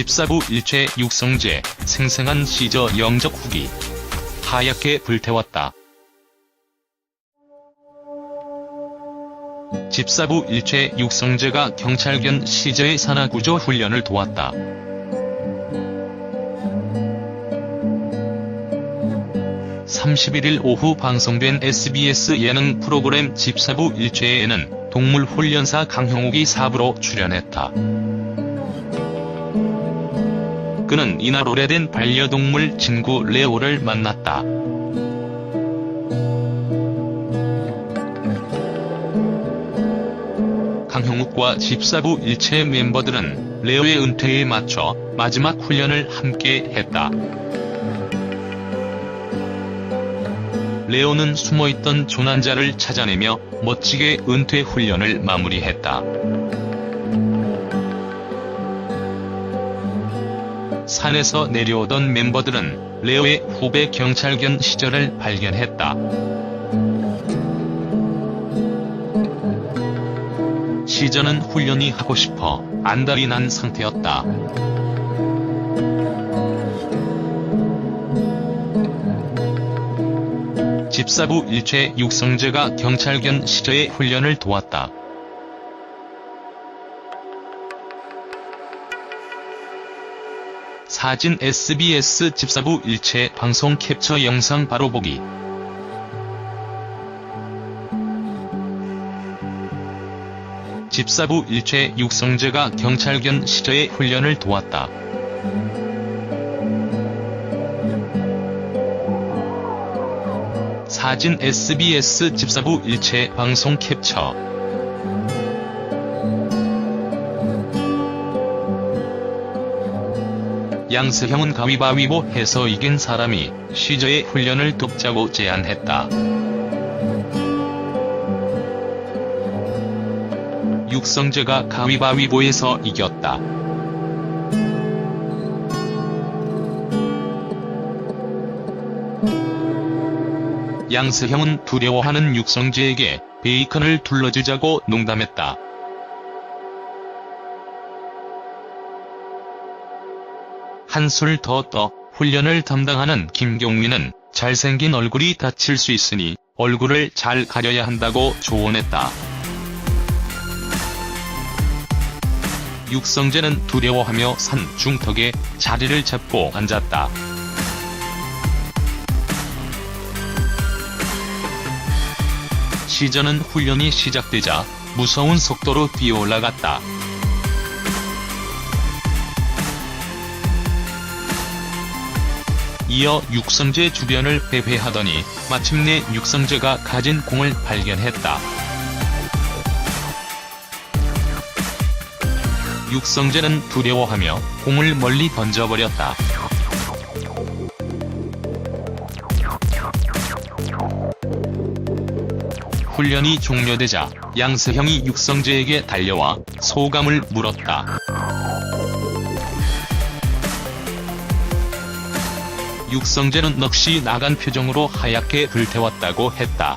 집사부 일체 육성재, 생생한 시저 영적 후기. 하얗게 불태웠다. 집사부 일체 육성재가 경찰견 시저의 산하구조 훈련을 도왔다. 31일 오후 방송된 SBS 예능 프로그램 집사부 일체에는 동물 훈련사 강형욱이 사부로 출연했다. 그는 이날 오래된 반려동물 친구 레오를 만났다. 강형욱과 집사부 일체 멤버들은 레오의 은퇴에 맞춰 마지막 훈련을 함께 했다. 레오는 숨어있던 조난자를 찾아내며 멋지게 은퇴 훈련을 마무리했다. 산에서 내려오던 멤버들은 레오의 후배 경찰견 시절을 발견했다. 시전은 훈련이 하고 싶어 안달이 난 상태였다. 집사부 일체 육성재가 경찰견 시저의 훈련을 도왔다. 사진 SBS 집사부 일체 방송 캡처 영상 바로 보기 집사부 일체 육성재가 경찰견 시저의 훈련을 도왔다. 사진 SBS 집사부 일체 방송 캡처 양스형은 가위바위보 해서 이긴 사람이 시저의 훈련을 돕자고 제안했다. 육성재가 가위바위보에서 이겼다. 양스형은 두려워하는 육성재에게 베이컨을 둘러주자고 농담했다. 한술 더 떠 훈련을 담당하는 김경민은 잘생긴 얼굴이 다칠 수 있으니 얼굴을 잘 가려야 한다고 조언했다. 육성재는 두려워하며 산 중턱에 자리를 잡고 앉았다. 시전은 훈련이 시작되자 무서운 속도로 뛰어올라갔다. 이어 육성재 주변을 배회하더니 마침내 육성재가 가진 공을 발견했다. 육성재는 두려워하며 공을 멀리 던져버렸다. 훈련이 종료되자 양세형이 육성재에게 달려와 소감을 물었다. 육성재는 넋이 나간 표정으로 하얗게 불태웠다고 했다.